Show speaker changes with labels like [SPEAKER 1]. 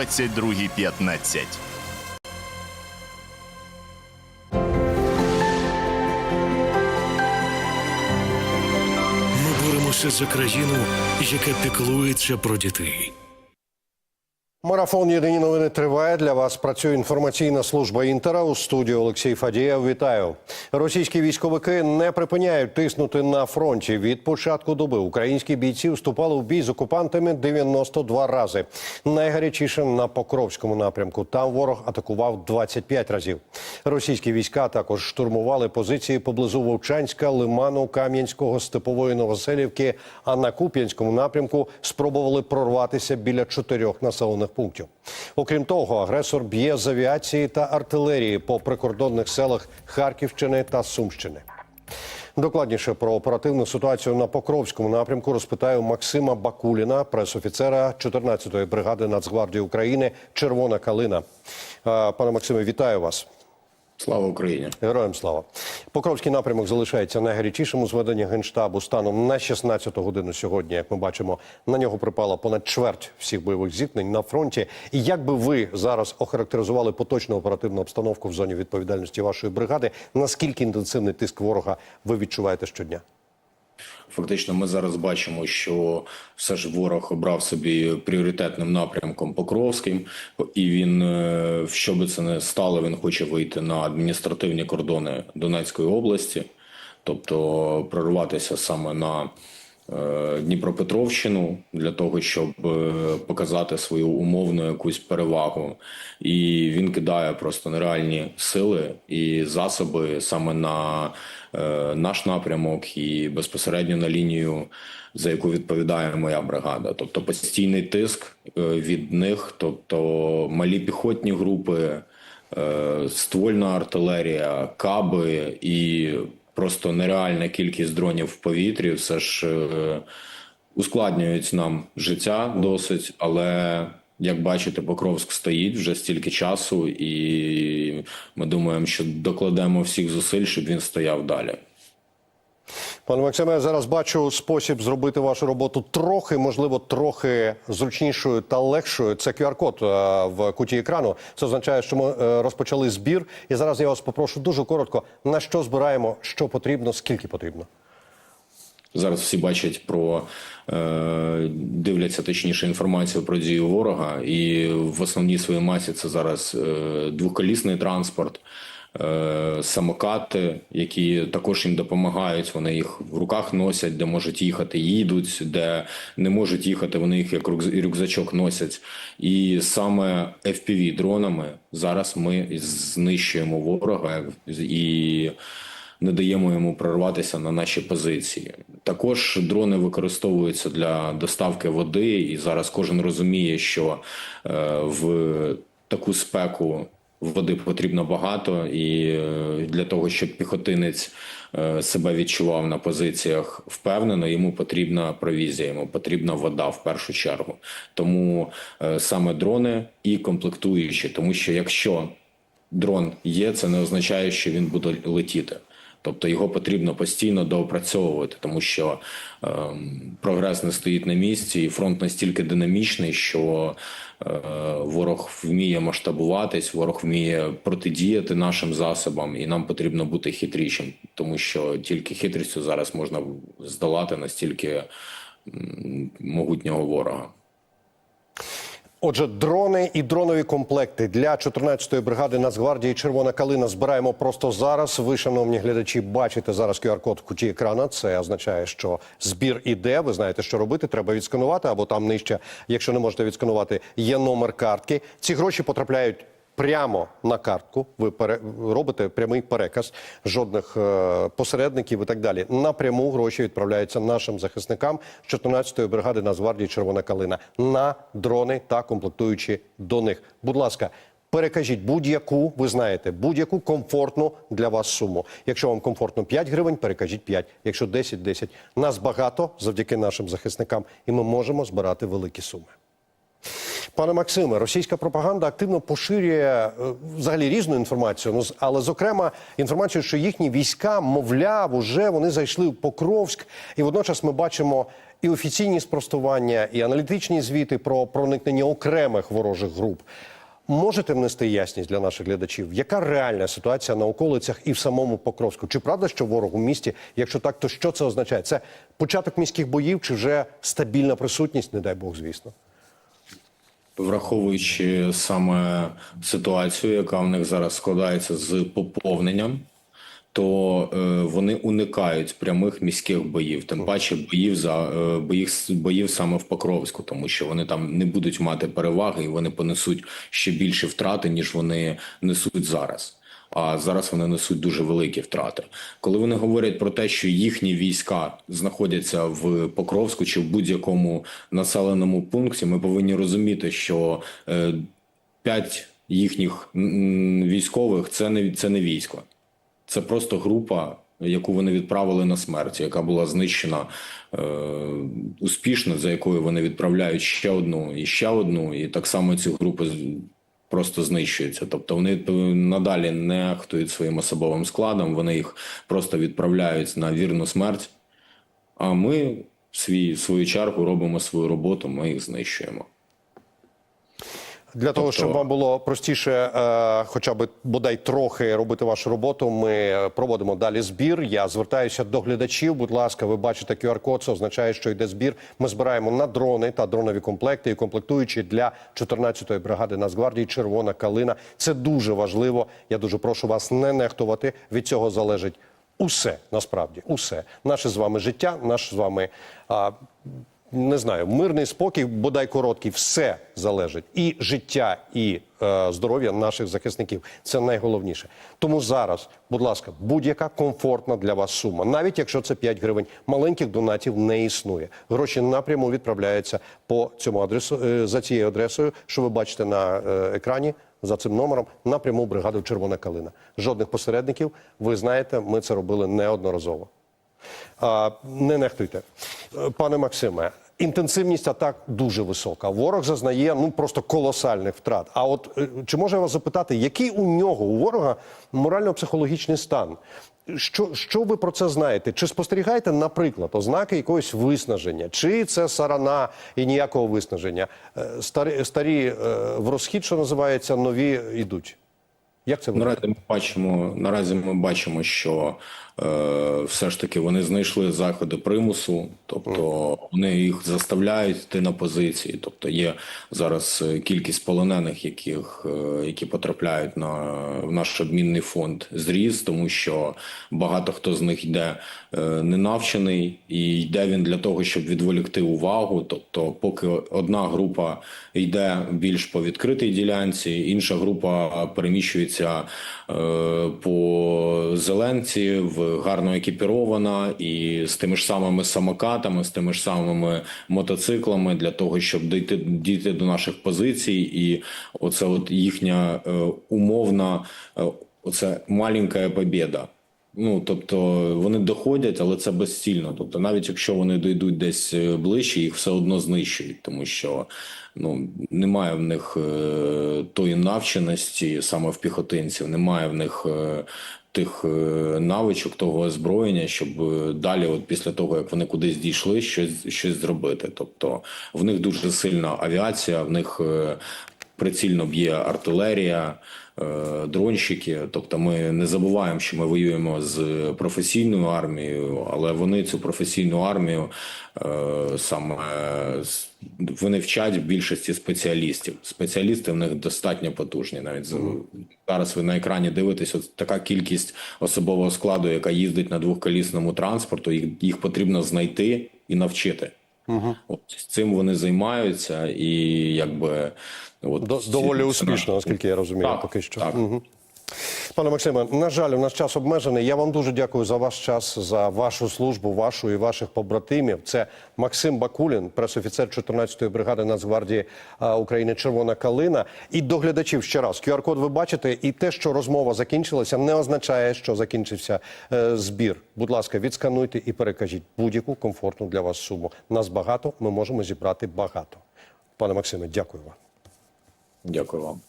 [SPEAKER 1] 22.15.
[SPEAKER 2] Ми боремося за країну, яка піклується про дітей.
[SPEAKER 3] Марафон Єдині новини триває. Для вас працює інформаційна служба Інтера. У студії Олексій Фадієв. Вітаю. Російські військовики не припиняють тиснути на фронті. Від початку доби українські бійці вступали в бій з окупантами 92 рази. Найгарячіше на Покровському напрямку. Там ворог атакував 25 разів. Російські війська також штурмували позиції поблизу Вовчанська, Лиману, Кам'янського, Степової Новоселівки. А на Куп'янському напрямку спробували прорватися біля чотирьох населених пунктів. Окрім того, агресор б'є з авіації та артилерії по прикордонних селах Харківщини та Сумщини. Докладніше про оперативну ситуацію на Покровському напрямку розпитаю Максима Бакуліна, пресофіцера 14-ї бригади Нацгвардії України Червона калина. Пане Максиме, вітаю вас.
[SPEAKER 4] Слава Україні!
[SPEAKER 3] Героям слава. Покровський напрямок залишається найгарячішим у зведенні генштабу станом на 16-ту годину сьогодні. Як ми бачимо, на нього припала понад чверть всіх бойових зіткнень на фронті. І як би ви зараз охарактеризували поточну оперативну обстановку в зоні відповідальності вашої бригади? Наскільки інтенсивний тиск ворога ви відчуваєте щодня?
[SPEAKER 4] Фактично, ми зараз бачимо, що все ж ворог обрав собі пріоритетним напрямком Покровським, і він, е, що би це не стало, він хоче вийти на адміністративні кордони Донецької області, тобто прорватися саме на Дніпропетровщину для того, щоб е, показати свою умовну якусь перевагу, і він кидає просто нереальні сили і засоби саме на е, наш напрямок і безпосередньо на лінію, за яку відповідає моя бригада. Тобто постійний тиск е, від них, тобто малі піхотні групи, е, ствольна артилерія, каби і просто нереальна кількість дронів в повітрі. Все ж е, ускладнюють нам життя досить, але. Як бачите, Покровськ стоїть вже стільки часу, і ми думаємо, що докладемо всіх зусиль, щоб він стояв далі.
[SPEAKER 3] Пане Максиме, я зараз бачу спосіб зробити вашу роботу трохи, можливо, трохи зручнішою та легшою. Це QR-код е, в куті екрану. Це означає, що ми е, розпочали збір. І зараз я вас попрошу дуже коротко, на що збираємо, що потрібно, скільки потрібно.
[SPEAKER 4] Зараз всі бачать про е, дивляться точніше інформацію про дію ворога, і в основній своїй масі це зараз двоколісний транспорт, самокати, які також їм допомагають. Вони їх в руках носять, де можуть їхати, їдуть, де не можуть їхати. Вони їх як рюкзачок носять. І саме fpv дронами зараз ми знищуємо ворога і не даємо йому прорватися на наші позиції. Також дрони використовуються для доставки води, і зараз кожен розуміє, що е, в таку спеку води потрібно багато, і е, для того, щоб піхотинець е, себе відчував на позиціях впевнено, йому потрібна провізія, йому потрібна вода в першу чергу. Тому е, саме дрони і комплектуючі, тому що якщо дрон є, це не означає, що він буде летіти. Тобто його потрібно постійно доопрацьовувати, тому що ем, прогрес не стоїть на місці, і фронт настільки динамічний, що е, ворог вміє масштабуватись, ворог вміє протидіяти нашим засобам, і нам потрібно бути хитрішим, тому що тільки хитрістю зараз можна здолати настільки могутнього ворога.
[SPEAKER 3] Отже, дрони і дронові комплекти для 14-ї бригади Нацгвардії Червона калина збираємо просто зараз. Ви, шановні глядачі, бачите зараз QR-код в куті екрана. Це означає, що збір іде. Ви знаєте, що робити. Треба відсканувати або там нижче, якщо не можете відсканувати, є номер картки. Ці гроші потрапляють. Прямо на картку ви робите прямий переказ, жодних е... посередників і так далі. Напряму гроші відправляються нашим захисникам з 14-ї бригади Нацгвардії Червона калина на дрони та комплектуючі до них. Будь ласка, перекажіть будь-яку, ви знаєте, будь-яку комфортну для вас суму. Якщо вам комфортно 5 гривень, перекажіть 5. Якщо 10 – 10. Нас багато завдяки нашим захисникам, і ми можемо збирати великі суми. Пане Максиме, російська пропаганда активно поширює е, взагалі різну інформацію, ну але зокрема інформацію, що їхні війська, мовляв, уже вони зайшли в Покровськ, і водночас ми бачимо і офіційні спростування, і аналітичні звіти про проникнення окремих ворожих груп. Можете внести ясність для наших глядачів, яка реальна ситуація на околицях і в самому Покровську? Чи правда, що ворог у місті? Якщо так, то що це означає? Це початок міських боїв чи вже стабільна присутність, не дай Бог, звісно.
[SPEAKER 4] Враховуючи саме ситуацію, яка в них зараз складається з поповненням, то е, вони уникають прямих міських боїв, тим паче боїв за е, боїв, боїв саме в Покровську, тому що вони там не будуть мати переваги і вони понесуть ще більше втрати, ніж вони несуть зараз. А зараз вони несуть дуже великі втрати. Коли вони говорять про те, що їхні війська знаходяться в Покровську чи в будь-якому населеному пункті, ми повинні розуміти, що е, п'ять їхніх військових це не це не військо, це просто група, яку вони відправили на смерть, яка була знищена е, успішно, за якою вони відправляють ще одну і ще одну, і так само ці групи просто знищуються. Тобто вони е, надалі не ахтують своїм особовим складом, вони їх просто відправляють на вірну смерть. А ми в свій свою чергу робимо свою роботу, ми їх знищуємо.
[SPEAKER 3] Для того,
[SPEAKER 4] Тобто-
[SPEAKER 3] щоб вам було простіше, е, хоча б бодай трохи робити вашу роботу, ми проводимо далі збір. Я звертаюся до глядачів. Будь ласка, ви бачите QR-код, це означає, що йде збір. Ми збираємо на дрони та дронові комплекти і комплектуючі для 14-ї бригади Нацгвардії Червона калина. Це дуже важливо. Я дуже прошу вас не нехтувати. Від цього залежить усе насправді, усе наше з вами життя, наш з вами. А, не знаю, мирний спокій, бодай короткий, все залежить. І життя, і е, здоров'я наших захисників. Це найголовніше. Тому зараз, будь ласка, будь-яка комфортна для вас сума, навіть якщо це 5 гривень, маленьких донатів не існує. Гроші напряму відправляються по цьому адресу е, за цією адресою, що ви бачите на е, екрані. За цим номером напряму бригаду Червона калина. Жодних посередників. Ви знаєте, ми це робили неодноразово. Не нехтуйте. Пане Максиме, інтенсивність атак дуже висока. Ворог зазнає ну просто колосальних втрат. А от е, чи можу я вас запитати, який у нього у ворога морально-психологічний стан? Що, що ви про це знаєте? Чи спостерігаєте, наприклад, ознаки якогось виснаження? Чи це сарана і ніякого виснаження? Е, Старі, старі е, в розхід, що називається, нові йдуть. Як це виглядає?
[SPEAKER 4] Наразі ми бачимо, наразі ми бачимо, що все ж таки вони знайшли заходи примусу, тобто вони їх заставляють йти на позиції. Тобто є зараз е, кількість полонених, яких е, які потрапляють на в наш обмінний фонд зріс, тому що багато хто з них йде е, ненавчений, і йде він для того, щоб відволікти увагу. Тобто, поки одна група йде більш по відкритій ділянці, інша група переміщується е, по зеленці, в гарно екіпірована і з тими ж самими самокатами, з тими ж самими мотоциклами для того, щоб дійти, дійти до наших позицій, і оце от їхня е, умовна, е, оце маленька побєда. Ну, тобто вони доходять, але це безцільно. Тобто, навіть якщо вони дійдуть десь е, ближче, їх все одно знищують, тому що ну немає в них е, тої навченості саме в піхотинців, немає в них тих е, навичок, того озброєння, щоб е, далі, от після того як вони кудись дійшли, щось щось зробити. Тобто в них дуже сильна авіація, в них е, прицільно б'є артилерія, дронщики. Тобто, ми не забуваємо, що ми воюємо з професійною армією, але вони цю професійну армію саме вони вчать в більшості спеціалістів. Спеціалісти в них достатньо потужні. Навіть зараз ви на екрані дивитесь, от така кількість особового складу, яка їздить на двохколісному транспорту, їх, їх потрібно знайти і навчити. От цим вони займаються, і якби от
[SPEAKER 3] До- доволі успішно, наскільки я розумію,
[SPEAKER 4] Так,
[SPEAKER 3] поки що.
[SPEAKER 4] так.
[SPEAKER 3] Мгм. Пане Максиме, на жаль, у нас час обмежений. Я вам дуже дякую за ваш час, за вашу службу, вашу і ваших побратимів. Це Максим Бакулін, пресофіцер 14-ї бригади Нацгвардії України Червона Калина. І до глядачів ще раз. QR-код ви бачите, і те, що розмова закінчилася, не означає, що закінчився е, збір. Будь ласка, відскануйте і перекажіть будь-яку комфортну для вас суму. Нас багато, ми можемо зібрати багато. Пане Максиме, дякую вам.
[SPEAKER 4] Дякую вам.